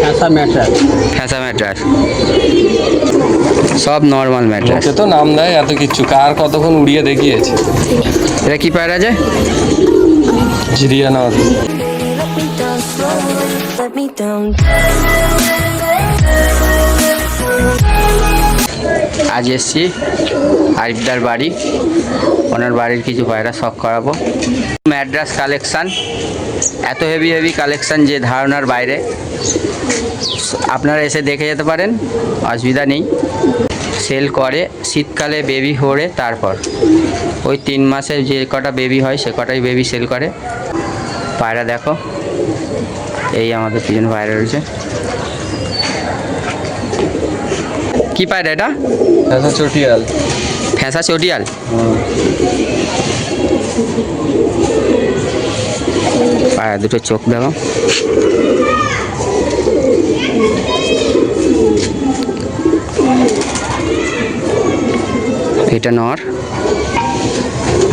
ঠেসা ম্যাট্রাস ফ্যাঁসা ম্যাট্রাস সব নর্মাল ম্যাট্রাস তো নাম দেয় এত কিছু। কার কতক্ষণ উড়িয়ে দেখিয়েছে? এটা কি পায়রা আছে জিরিয়ানা Let me down, আজ এসছি আরিফদার বাড়ি। ওনার বাড়ির কিছু পায়রা শখ করাবো। Madras collection. এত হেভি হেভি কালেকশান যে ধারণার বাইরে। আপনারা এসে দেখে যেতে পারেন অসুবিধা নেই। সেল করে শীতকালে বেবি হরে তারপর। ওই তিন মাসে যে কটা বেবি হয় সে কটাই বেবি সেল করে। পায়রা দেখো এই আমাদের পিছনে পায়রা রয়েছে। কি পায়রা এটা? আচ্ছা চটিয়াল। ফ্যাঁসা চটিয়াল? পায়রা দুটো চোখ দেখো। এটা নর।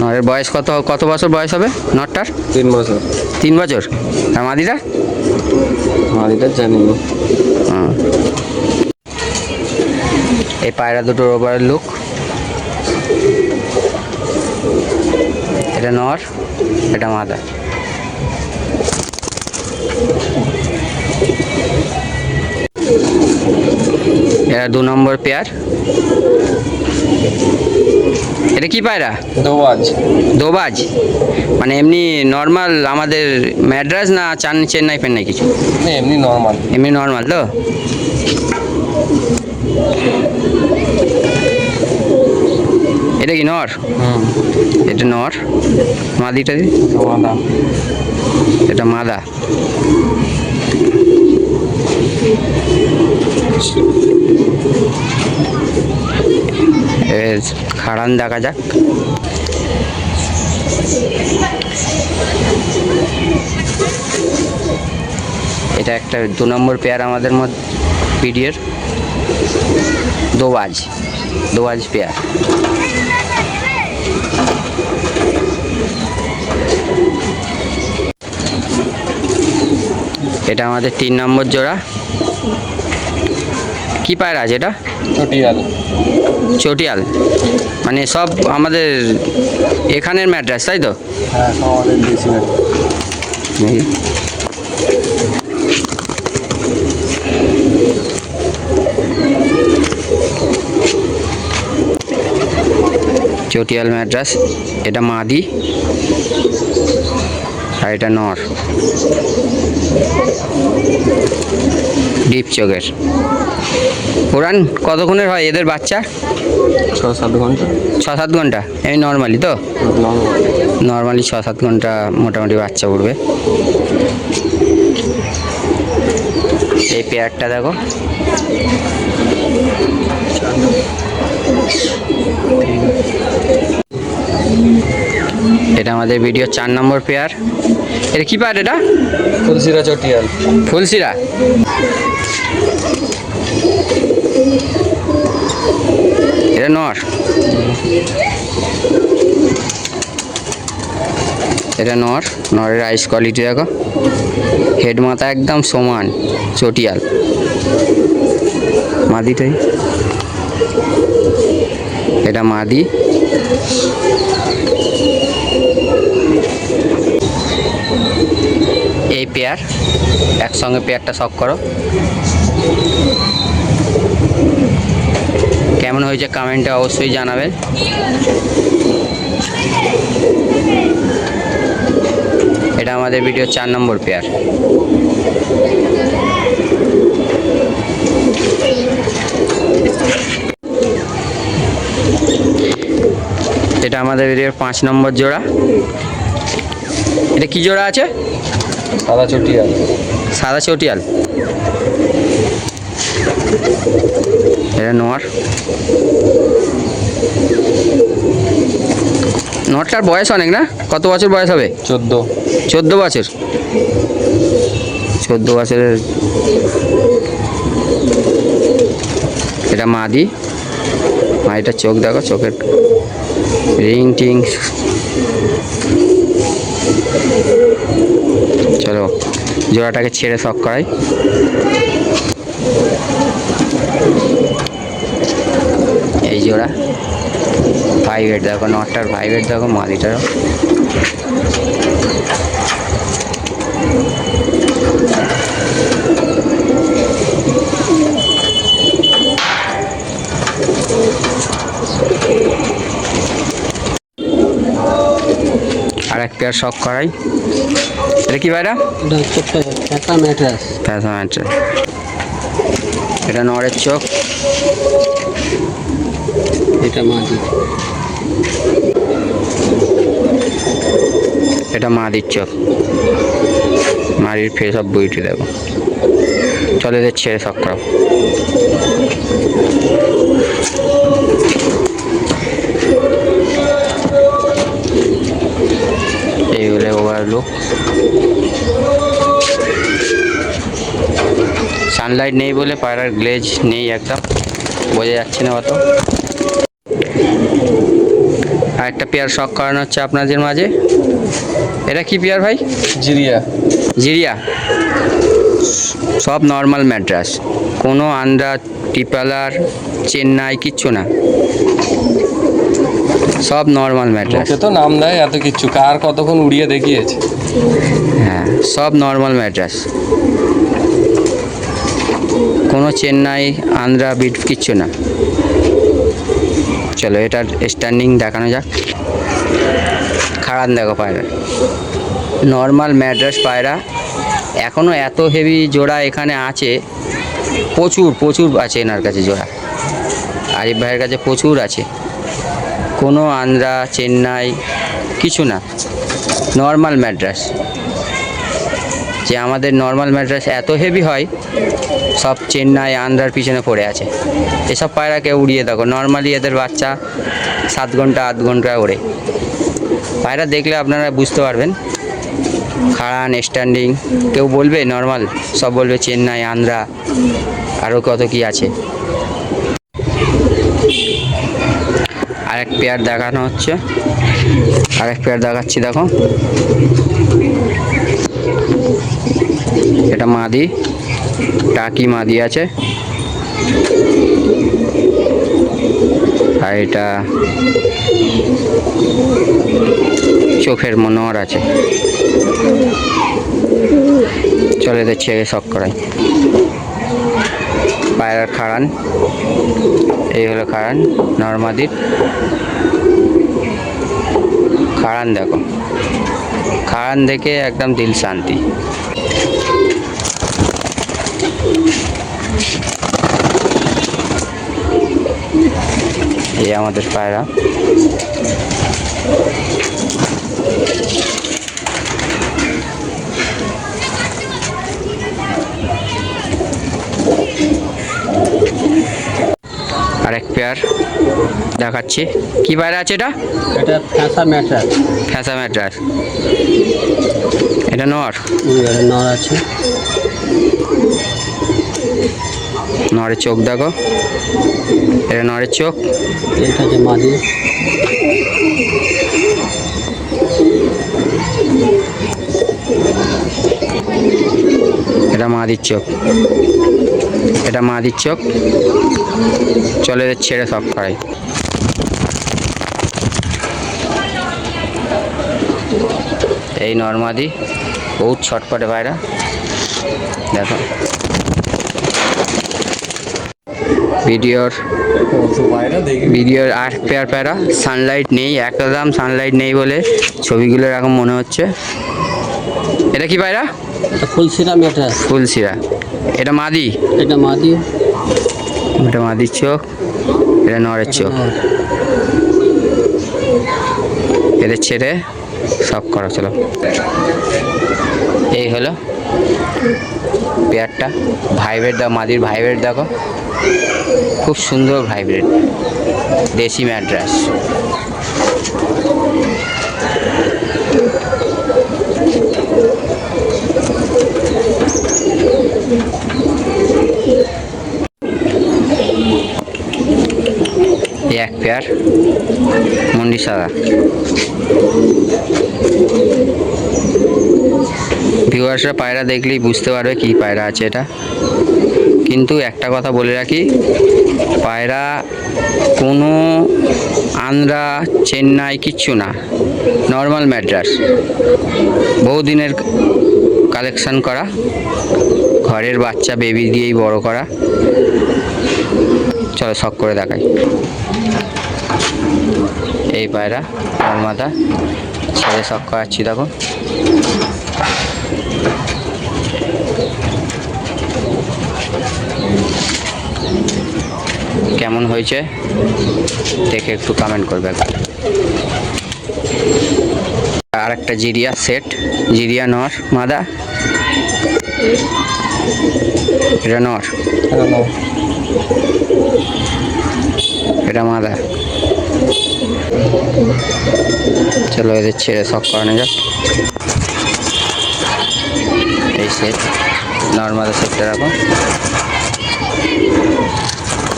নরের বয়স কত কত বছর বয়স হবে নরটার? তিন বছর। তিন বছর। আর মাদিটা? মালিটা জানি না। এই পায়রা দুটোর ওপরের লুক। এটা নর এটা মাদা। দু নম্বর পেয়ার এটা কি পায়রা? দোবাজ। দোবাজ? মানে এমনি নর্মাল আমাদের ম্যাড্রাস না চান চেন্নাই ফেন্নাই কিছু? এমনি নর্মাল এমনি নর্মাল তো? এটা কি নর? এটা নর? মাদিটা এটা মাদা। খাড়ান দেখা যাক। এটা একটা দু নম্বর পেয়ার আমাদের মধ্যে, পিডিএর। দোবাজ দোবাজ পেয়ার। এটা আমাদের তিন নম্বর জোড়া। কি পায়রা আছে এটা? চটিয়াল। চটিয়াল। মানে সব আমাদের এখানের ম্যাড্রাস তাই তো? হ্যাঁ। চটিয়াল ম্যাড্রাস এটা মাদি আর এটা নর। ডিপ চোখের। পুরান কতক্ষণের হয় এদের বাচ্চা? ছ সাত ঘণ্টা। ছ সাত ঘণ্টা? এই নর্মালি তো? নর্মালি ছ সাত ঘণ্টা মোটামুটি বাচ্চা উঠবে এই পেয়ারটা দেখো। এটা আমাদের ভিডিও চার নম্বর পেয়ার এটা কি পেয়ার এটা? ফুলসিরা চটিয়াল। ফুলসিরা নর এটা নর নরের আইস কোয়ালিটি দেখো। হেড মাথা একদম সমান, চটিয়াল। মাদিটাই। এটা মাদি। এই পেয়ার একসঙ্গে পেয়ারটা শখ করো। কেমন হয়েছে কমেন্টে অবশ্যই জানাবেন। এটা আমাদের ভিডিও চার নম্বর পেয়ার এটা আমাদের ভিডিওর পাঁচ নম্বর জোড়া। এটা কি জোড়া আছে? সাদা চটিয়াল। সাদা চটিয়াল। এটা নোয়ার। নটটার বয়স অনেক না? কত বছর বয়স হবে? চোদ্দ। চোদ্দ বছর। চোদ্দ বছরের এটা মাদি। মাদিটার চোখ দেখো চোখের রিং টিং। চলো জোড়াটাকে ছেড়ে শখ করাই। এই জোড়া ওরা ভাইভেট দেখো নটটার ভাইভেট দেখো মালিটারও। আরেক এক পেয়ার শখ করাই। এটা কি ভাইরা? এটা ম্যাট্রাস এটা নরের চোখ। এটা মাদি এটা মাদির চোখ। মাদির ফেস অফ বইটি দেখো চলে এদের ছেড়ে শখ করাও। এই হলে ওভার লুক সানলাইট নেই বলে পায়রার গ্লেজ নেই একদম। বোঝা যাচ্ছে না অত। আর একটা পেয়ার শখ করানো হচ্ছে আপনাদের মাঝে। এটা কি পেয়ার ভাই? জিরিয়া। জিরিয়া। সব নর্মাল ম্যাট্রাস কোনো আন্ডা টিপালার চেন্নাই কিচ্ছু না। সব নর্মাল ম্যাট্রাস তো নাম দেয় এত কিচ্ছু কার কতক্ষণ উড়িয়ে দেখিয়েছে? হ্যাঁ সব নর্মাল ম্যাট্রাস কোনো চেন্নাই আন্ধ্রা বিট কিচ্ছু না। চলো এটার স্ট্যান্ডিং দেখানো যাক। খারাপ দেখো পায়রা। নর্মাল ম্যাড্রাস পায়রা। এখনও এত হেভি জোড়া এখানে আছে। প্রচুর প্রচুর আছে এনার কাছে জোড়া। আরিফ ভাইয়ের কাছে প্রচুর আছে। কোনো আন্ধ্রা চেন্নাই, কিছু না। নর্মাল ম্যাড্রাস যে আমাদের নর্মাল ম্যাড্রাস এত হেভি হয়, সব চেন্নাই আন্ধ্রার পিছনে পড়ে আছে। এসব পায়রাকে উড়িয়ে দেখো নর্মালি এদের বাচ্চা সাত ঘণ্টা আধ ঘণ্টা ওড়ে। পায়রা দেখলে আপনারা বুঝতে পারবেন, খাড়ান স্ট্যান্ডিং কেউ বলবে নর্মাল সব বলবে চেন্নাই, আন্ধ্রা আরও কত কি আছে। আরেক পেয়ার দেখানো হচ্ছে, আরেক পেয়ার দেখাচ্ছি, দেখো। এটা মাদি, টাকি মাদি আছে। আর এটা চোখের মনোহর আছে। চলে ছেড়ে শখ করাই। পায়রার খাড়ান, এই হলো খাড়ান নর্মাদির খাড়ান দেখো। খাড়ান দেখে একদম দিল শান্তি। এই আমাদের পায়রা। আরেক পেয়ার দেখাচ্ছি। কি পায়রা আছে এটা? এটা ফ্যাঁসা ম্যাট্রাস ফ্যাসা ম্যাট্রাস এটা নর? নর আছে। নরের চোখ দেখো। এটা নরের চোখ। এটা যে মাদি এটা মাদির চোখ। এটা মাদির চোখ। চলে এদের ছেড়ে সব করাই এই নর্মাদি বহুত ছটপটে পায়রা দেখো। ভিডিওর ভিডিওর আর পেয়ার প্যারা সানলাইট নেই একদম সানলাইট নেই বলে ছবিগুলো এরকম মনে হচ্ছে। এটা কি পায়রা এটা ফুলসিরা ম্যাট্রাস ফুলসিরা এটা মাদি? এটা মাদি। এটা মাদির চোখ এটা নরের চোখ। এদের ছেড়ে সব করা চলো। এই হলো পেয়ারটা। ভাইব্রেট দাও মাদির ভাইব্রেট দেখো। খুব সুন্দর ভাইব্রেট দেশি ম্যাড্রাস এক পেয়ার। মন্ডি সাদা। ভিউয়ার্সরা পায়রা দেখলেই বুঝতে পারবে কি পায়রা আছে এটা। কিন্তু একটা কথা বলে রাখি, পায়রা কোনো আন্দ্রা, চেন্নাই কিচ্ছু না, নর্মাল ম্যাড্রাস। বহুদিনের কালেকশন করা, ঘরের বাচ্চা, বেবি দিয়েই বড় করা। চলো শখ করে দেখাই। এই পায়রা মাথা, ছেড়ে শখ করাচ্ছি, দেখো কেমন হয়েছে, দেখে একটু কমেন্ট করবে আর একটা জিরিয়া সেট জিরিয়া নর, মাদা? এটা নর? এটা মাদা? চলো এদের ছেড়ে শখ করানো যাক। এই সেট নর্মাল সেটটা রাখো।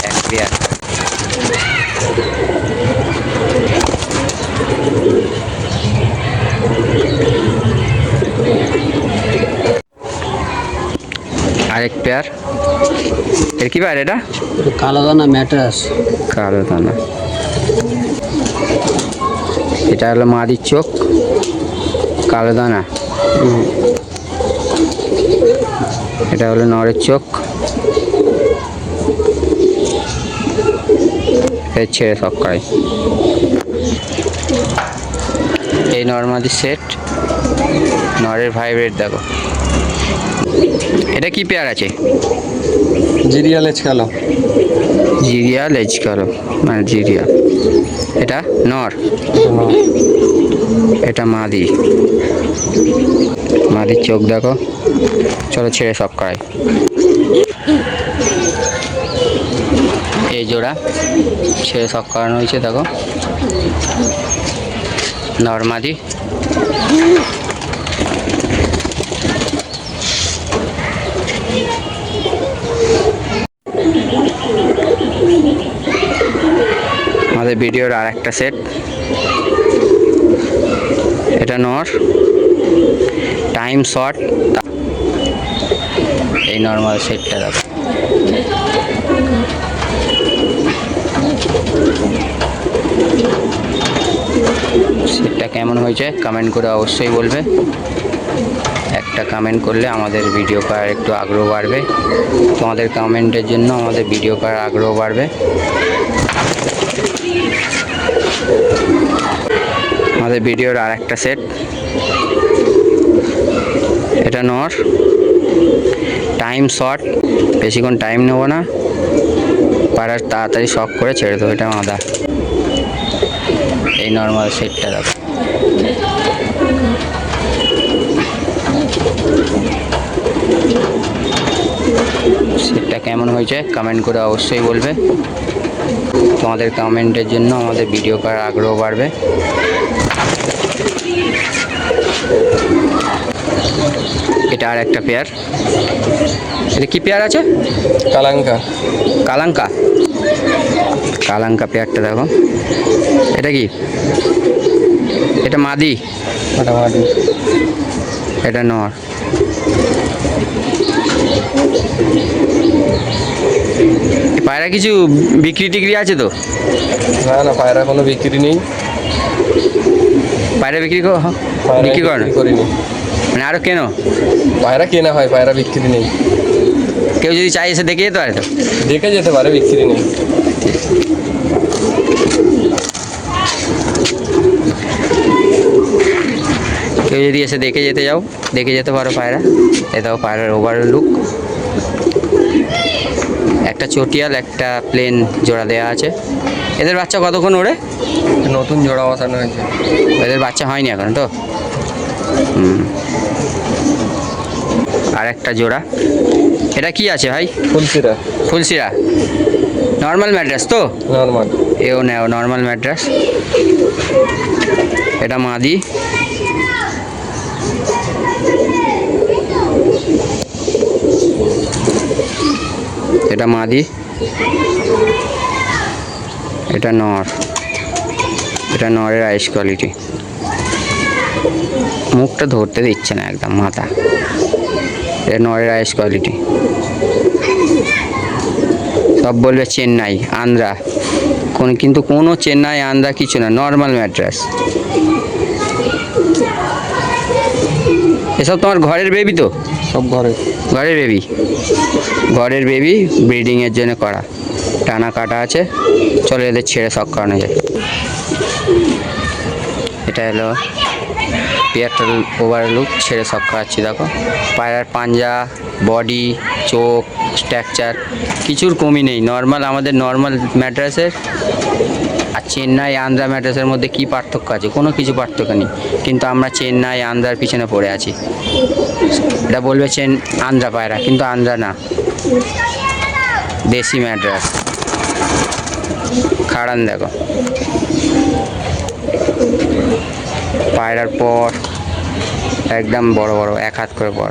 এক পেয়ার আরেক পেয়ার? এর কি পেয়ার এটা? কালো দানা ম্যাট্রাস কালো দানা। এটা হলো মাদির চোখ কালো দানা। এটা হলো নরের চোখ। ছেড়ে করাই এই নর্মাদি সেট নরের ভাইব্রেট দেখো। এটা কি পেয়ার আছে? জিরিয়া লেজ কালো জিরিয়া লেজ কালো মানে জিরিয়া এটা নর? এটা মাদি। মাদির চোখ দেখো। চলো ছেড়ে সব করাই এই জোড়া ছেড়ে সব করানো হয়েছে দেখো। নর্মাদি আমাদের ভিডিওর আর একটা সেট এটা নর। টাইম শর্ট এই নর্মাল সেটটা দেখো সেটটা কেমন হয়েছে কমেন্ট করে অবশ্যই বলবে। একটা কমেন্ট করলে আমাদের ভিডিও করার একটু আগ্রহ বাড়বে। তোমাদের কমেন্টের জন্য আমাদের ভিডিও করার আগ্রহ বাড়বে। আমাদের ভিডিওর আর একটা সেট। এটা নর। টাইম শর্ট বেশিক্ষণ টাইম নেব না। পাড়া তাড়াতাড়ি শখ করে ছেড়ে দেবো। এটা মাদা এই নর্মাল সেটটা দেখো। সেটটা কেমন হয়েছে? কমেন্ট করে অবশ্যই বলবে। তোমাদের কমেন্টের জন্য আমাদের ভিডিও করার আগ্রহ বাড়বে। এটা আর একটা পেয়ার এটা কি পেয়ার আছে? কালাঙ্কা। কালাঙ্কা। কালাঙ্কা পেয়ারটা দেখো। এটা কি? এটা মাদি। মোটামুটি এটা নর। পায়রা কিছু বিক্রি টিক্রি আছে তো? না না পায়রা কোনো বিক্রি নেই। পায়রা বিক্রি কর বিক্রি করো করিনি। মানে আরও কেন? পায়রা কেনা হয় পায়রা বিক্রি নেই। কেউ যদি চাই এসে দেখে যেতে পারে তো? দেখে যেতে পারে বিক্রি নেই। কেউ যদি এসে দেখে যেতে যাও দেখে যেতে পারো পায়রা। এ দেখো পায়রার ওভার লুক একটা চটিয়াল একটা প্লেন জোড়া দেওয়া আছে। এদের বাচ্চা কতক্ষণ ওড়ে? নতুন জোড়া বসানো হয়েছে। এদের বাচ্চা হয়নি এখন তো? আর একটা জোড়া। এটা কি আছে ভাই? ফুলসিরা ফুলসিরা নর্মাল ম্যাড্রাস তো? নর্মাল এও নেও নর্মাল ম্যাড্রাস এটা মাদি। এটা মাদি। এটা নর। এটা নরের আইস কোয়ালিটি মুখটা ধরতে দিচ্ছে না একদম মাথা। এটা নরের আইস কোয়ালিটি সব বলবে চেন্নাই, আন্ধ্রা। কোন কিন্তু কোনো চেন্নাই, আন্ধ্রা কিছু না নর্মাল ম্যাট্রেস এসব তোমার ঘরের বেবি তো? সব ঘরে ঘরের বেবি ঘরের বেবি ব্রিডিংয়ের জন্য করা। টানা কাটা আছে। চলে এদের ছেড়ে শখ করানো যায় এটা হলো পেয়ারটাল ওভার লুক ছেড়ে শখ করাচ্ছি, দেখো। পায়রার পাঞ্জা বডি চোখ স্ট্রাকচার কিছুর কমি নেই। নর্মাল আমাদের নর্মাল ম্যাট্রাসের আর চেন্নাই আন্ধ্রা ম্যাট্রাসের মধ্যে কি পার্থক্য আছে? কোনো কিছু পার্থক্য নেই। কিন্তু আমরা চেন্নাই আন্ধ্রার পিছনে পড়ে আছি। এটা বলবে চেন আন্ধ্রা পায়রা, কিন্তু আন্ধ্রা না। দেশি ম্যাড্রাস খাড়ান দেখো। পায়রার পর, একদম বড় বড়, এক হাত করে পর।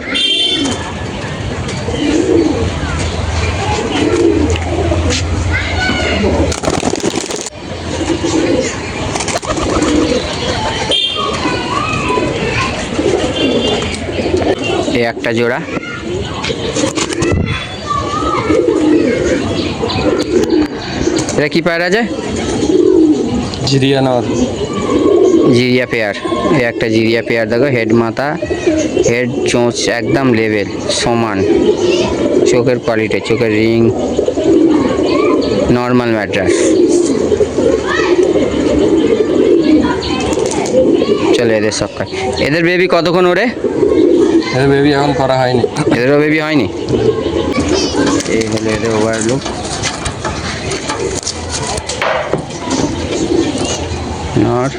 একটা জোড়া। এটা কি পায়রা জিরিয়া নর জিরিয়া পেয়ার এই একটা জিরিয়া পেয়ার দেখো হেড মাথা হেড চোঁচ একদম লেভেল সমান। চোখের কোয়ালিটি চোখের রিং নর্মাল ম্যাট্রাস চলো এদের সব কাজ। এদের বেবি কতক্ষণ ওরে এদের বেবি এখন করা হয়নি। এদেরও বেবি হয়নি? এই হলো এদের ওভার লুক নর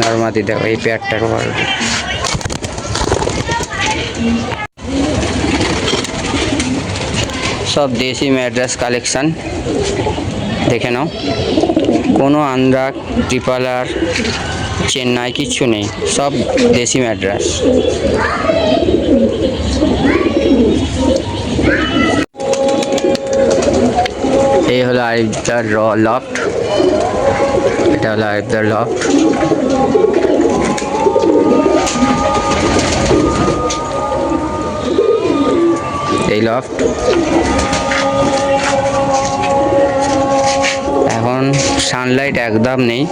নর্মাদি দেখো এই পেয়ারটার ওভার সব দেশি ম্যাড্রাস কালেকশন। দেখে নাও। কোনো আন্দ্রা ট্রিপালার চেন্নাই কিচ্ছু নেই, সব দেশি ম্যাড্রাস। এই হলো আরিফদার র লফট। এটা হলো আরিফদার লফট। এই লফট। এখন সানলাইট একদম নেই।